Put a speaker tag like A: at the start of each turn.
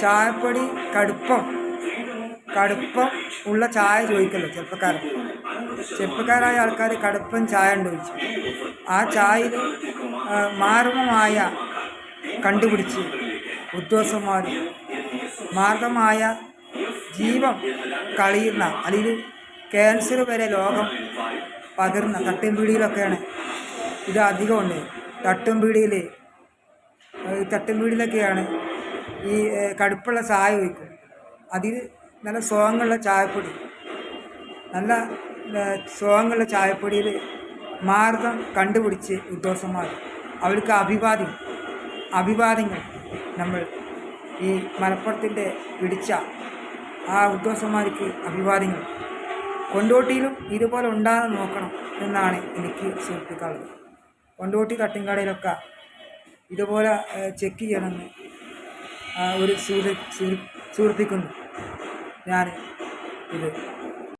A: ചായപ്പൊടി കടുപ്പം. കടുപ്പം ഉള്ള ചായ ചോദിക്കല്ലോ ചെറുപ്പക്കാരൻ ചെറുപ്പക്കാരായ ആൾക്കാർ കടുപ്പം ചായ ഉണ്ട് ചോദിച്ചു. ആ ചായയിൽ മാർഗമായ കണ്ടുപിടിച്ച് ഉദ്യോഗസ്ഥന്മാർ മാർഗമായ ജീവൻ കളിയുന്ന അല്ലെങ്കിൽ ക്യാൻസർ വരെ ലോകം പകരുന്ന തട്ടും പീടിയിലൊക്കെയാണ് ഇത് അധികമുണ്ട്. തട്ടും പീടിയിൽ തട്ടും പീടിയിലൊക്കെയാണ് ഈ കടുപ്പുള്ള ചായ ഒഴിക്കും. അതിൽ നല്ല സുഖങ്ങളുള്ള ചായപ്പൊടി. നല്ല സുഖങ്ങളുള്ള ചായപ്പൊടിയിൽ മാർഗം കണ്ടുപിടിച്ച് ഉദ്യോഗസ്ഥന്മാർ അവർക്ക് അഭിവാദ്യം അഭിവാദ്യങ്ങൾ നമ്മൾ ഈ മലപ്പുറത്തിന്റെ പിടിച്ച ആ ഉദ്യോഗസ്ഥന്മാർക്ക് അഭിവാദ്യങ്ങൾ. കൊണ്ടോട്ടിയിലും ഇതുപോലെ ഉണ്ടാകാൻ നോക്കണം എന്നാണ് എനിക്ക് സുഹൃത്തുക്കളത് കൊണ്ടോട്ടി കട്ടിങ്കടയിലൊക്കെ ഇതുപോലെ ചെക്ക് ചെയ്യണമെന്ന് ഒരു സൂചി- സൂചിപ്പിക്കുന്നു ഞാൻ ഇത്